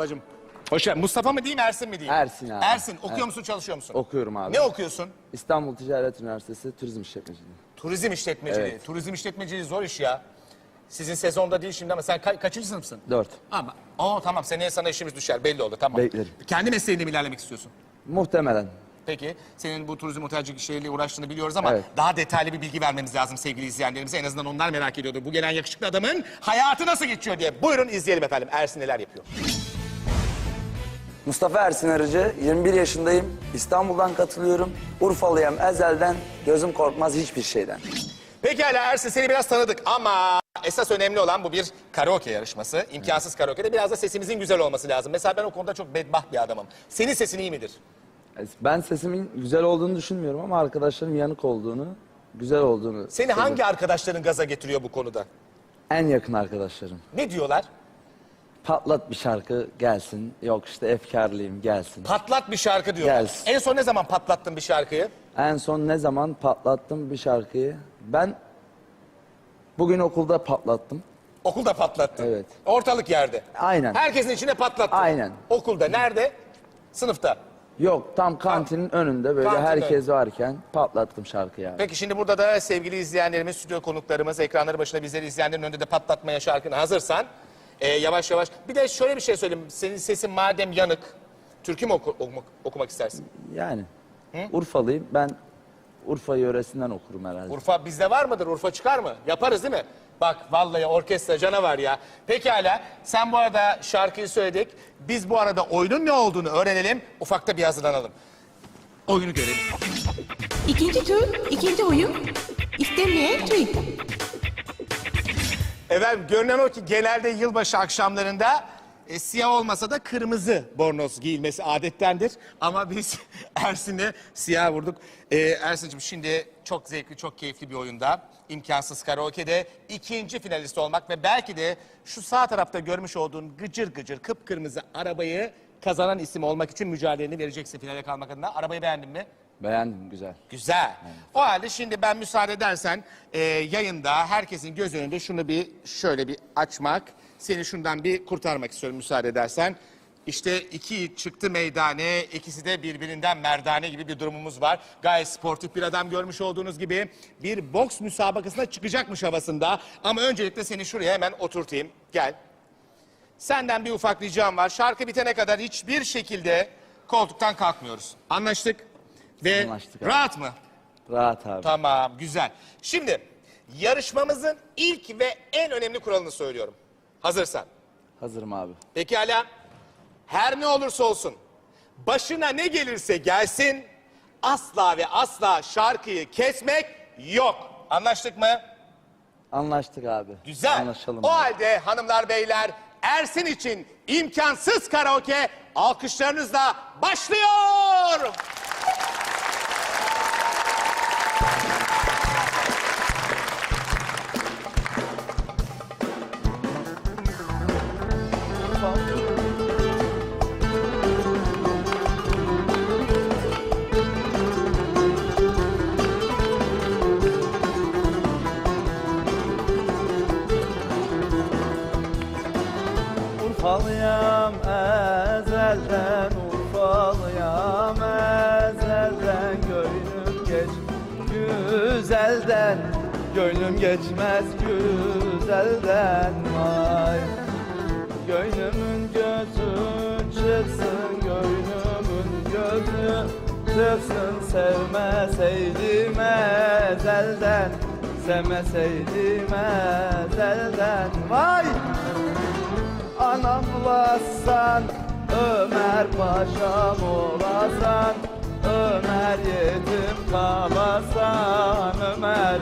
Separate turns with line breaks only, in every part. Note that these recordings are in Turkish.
Mustafa'cığım. Hoş geldin. Mustafa mı diyeyim Ersin mi diyeyim?
Ersin abi.
Ersin. Okuyor
Evet.
musun çalışıyor musun?
Okuyorum abi.
Ne okuyorsun?
İstanbul Ticaret Üniversitesi Turizm İşletmeciliği.
Turizm işletmeciliği.
Evet.
Turizm işletmeciliği zor iş ya. Sizin sezonda değil şimdi ama sen ka- kaçıncı sınıfsın?
Dört.
Ama o tamam seneye sana işimiz düşer belli oldu tamam.
Beklerim.
Kendi mesleğinde mi ilerlemek istiyorsun?
Muhtemelen.
Peki senin bu turizm otelcilik işleriyle uğraştığını biliyoruz ama
Evet.
daha detaylı bir bilgi vermemiz lazım sevgili izleyenlerimize. En azından onlar merak ediyordu. Bu gelen yakışıklı adamın hayatı nasıl geçiyor diye. Buyurun izleyelim efendim. Ersin neler yapıyor?
Mustafa Ersin Arıcı, 21 yaşındayım. İstanbul'dan katılıyorum. Urfalıyım ezelden. Gözüm korkmaz hiçbir şeyden.
Pekala Ersin seni biraz tanıdık ama esas önemli olan bu bir karaoke yarışması. İmkansız karaoke'de biraz da sesimizin güzel olması lazım. Mesela ben o konuda çok bedbaht bir adamım. Senin sesin iyi midir?
Ben sesimin güzel olduğunu düşünmüyorum ama arkadaşlarım yanık olduğunu, güzel olduğunu.
Seni hangi arkadaşların gaza getiriyor bu konuda?
En yakın arkadaşlarım.
Ne diyorlar?
Patlat bir şarkı gelsin. Yok işte efkarlıyım gelsin.
Patlat bir şarkı diyorlar.
Gelsin.
En son ne zaman patlattın bir şarkıyı?
En son ne zaman patlattım bir şarkıyı? Ben bugün okulda patlattım.
Okulda patlattın.
Evet.
Ortalık yerde.
Aynen.
Herkesin içine patlattın.
Aynen.
Okulda nerede? Sınıfta.
Yok tam kantinin önünde böyle
Kantinin
herkes varken patlattım şarkıyı abi.
Peki şimdi burada da sevgili izleyenlerimiz, stüdyo konuklarımız, ekranları başında bizleri izleyenlerin önünde de patlatmaya şarkını hazırsan e, yavaş yavaş. Bir de şöyle bir şey söyleyeyim. Senin sesin madem yanık, türkü mü oku- okumak, okumak istersin?
Yani Urfalıyım ben Urfa yöresinden okurum herhalde.
Urfa bizde var mıdır? Urfa çıkar mı? Yaparız değil mi? Bak vallahi orkestra canavar ya. Pekala sen bu arada şarkıyı söyledik. Biz bu arada oyunun ne olduğunu öğrenelim. Ufakta bir hazırlanalım. Oyunu görelim.
İkinci tur, ikinci oyun. İstenmeyen tweet.
Efendim görünen o ki genelde yılbaşı akşamlarında e, siyah olmasa da kırmızı bornoz giyilmesi adettendir. Ama biz Ersin'e siyah vurduk. E, Ersin'cim şimdi çok zevkli, çok keyifli bir oyunda. imkansız karaoke'de ikinci finalist olmak ve belki de şu sağ tarafta görmüş olduğun gıcır gıcır kıpkırmızı arabayı kazanan isim olmak için mücadeleni vereceksin finale kalmak adına. Arabayı beğendin mi?
Beğendim güzel.
Güzel. O halde şimdi ben müsaade edersen e, yayında herkesin göz önünde şunu bir şöyle bir açmak. Seni şundan bir kurtarmak istiyorum müsaade edersen. İşte iki çıktı meydane, ikisi de birbirinden merdane gibi bir durumumuz var. Gayet sportif bir adam görmüş olduğunuz gibi bir boks müsabakasına çıkacakmış havasında. Ama öncelikle seni şuraya hemen oturtayım. Gel. Senden bir ufak ricam var. Şarkı bitene kadar hiçbir şekilde koltuktan kalkmıyoruz. Anlaştık? Ve
Anlaştık abi.
rahat mı?
Rahat abi.
Tamam, güzel. Şimdi yarışmamızın ilk ve en önemli kuralını söylüyorum. Hazırsan.
Hazırım abi.
Pekala. Her ne olursa olsun, başına ne gelirse gelsin, asla ve asla şarkıyı kesmek yok. Anlaştık mı?
Anlaştık abi.
Güzel.
Anlaşalım.
o
abi.
halde hanımlar beyler Ersin için imkansız karaoke alkışlarınızla başlıyor.
Gönlüm geçmez güzelden Vay. Gönlümün gözü çıksın Gönlümün gözü çıksın. Sevmeseydim ezelden Sevmeseydim ezelden Vay. Anam olasan Ömer paşam olasan Ömer yetim kalasan Ömer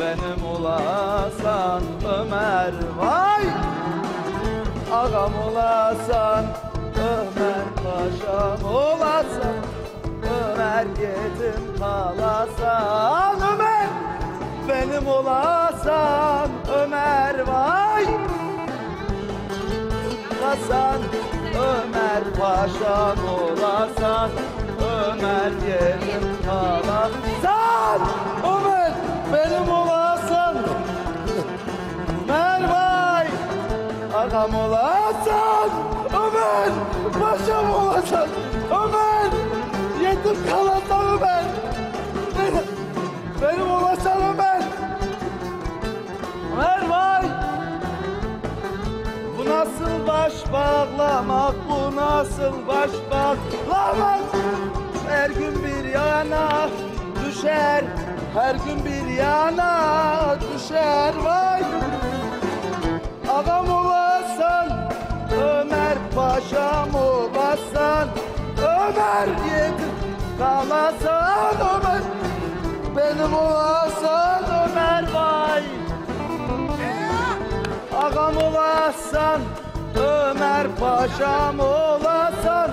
benim olasan Ömer Vay! Ağam olasan Ömer paşam olasan Ömer yetim kalasan Ömer benim olasan Ömer vay! Hasan Ömer paşam olasan Ömer yerim kalasan Ömer Ağam olasan Ömer olasın Ömer. Yetim kalan Ömer. Benim, benim olasın Ömer. Ömer vay. Bu nasıl baş bağlamak, bu nasıl baş bağlamak? Her gün bir yana düşer, her gün bir yana düşer vay. Paşam olasan,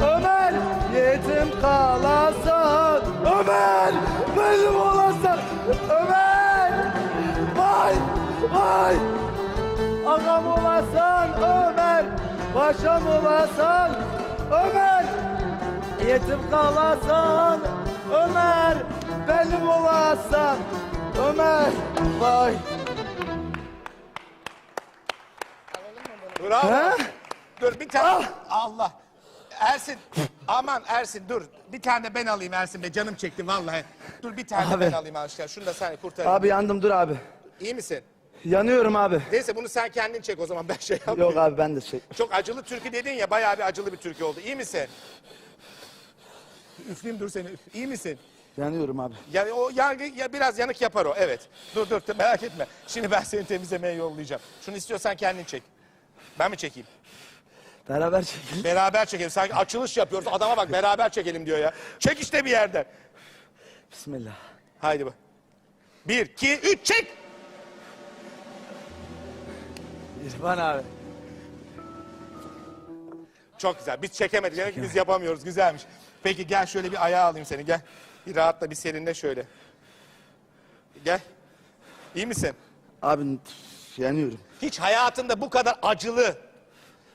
Ömer yetim kalasan, Ömer benim olasan, Ömer vay vay. Ağam olasan, Ömer paşam olasan, Ömer yetim kalasan, Ömer benim olasan, Ömer vay.
Bravo.
He?
Dur bir tane. Allah. Ersin. Aman Ersin dur. Bir tane ben alayım Ersin Bey. Canım çekti vallahi. Dur bir tane
Abi.
ben alayım aşkına. Şunu da sen kurtarayım.
Abi yandım dur abi.
İyi misin?
Yanıyorum abi.
Neyse bunu sen kendin çek o zaman ben şey yapmayayım.
Yok abi ben de şey.
Çok acılı türkü dedin ya bayağı bir acılı bir türkü oldu. İyi misin? Üfleyeyim dur seni. İyi misin?
Yanıyorum abi.
Yani o yangı ya biraz yanık yapar o. Evet. Dur dur, merak etme. Şimdi ben seni temizlemeye yollayacağım. Şunu istiyorsan kendin çek. Ben mi çekeyim?
Beraber çekelim.
Beraber çekelim. Sanki açılış yapıyoruz. Adama bak beraber çekelim diyor ya. Çek işte bir yerden.
Bismillah.
Haydi bak. Bir, iki, üç, çek.
İrfan abi.
Çok güzel. Biz çekemedik. Demek ki biz yapamıyoruz. Güzelmiş. Peki gel şöyle bir ayağa alayım seni. Gel. Bir rahatla bir serinle şöyle. Gel. İyi misin?
Abi yanıyorum.
Hiç hayatında bu kadar acılı,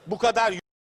bu kadar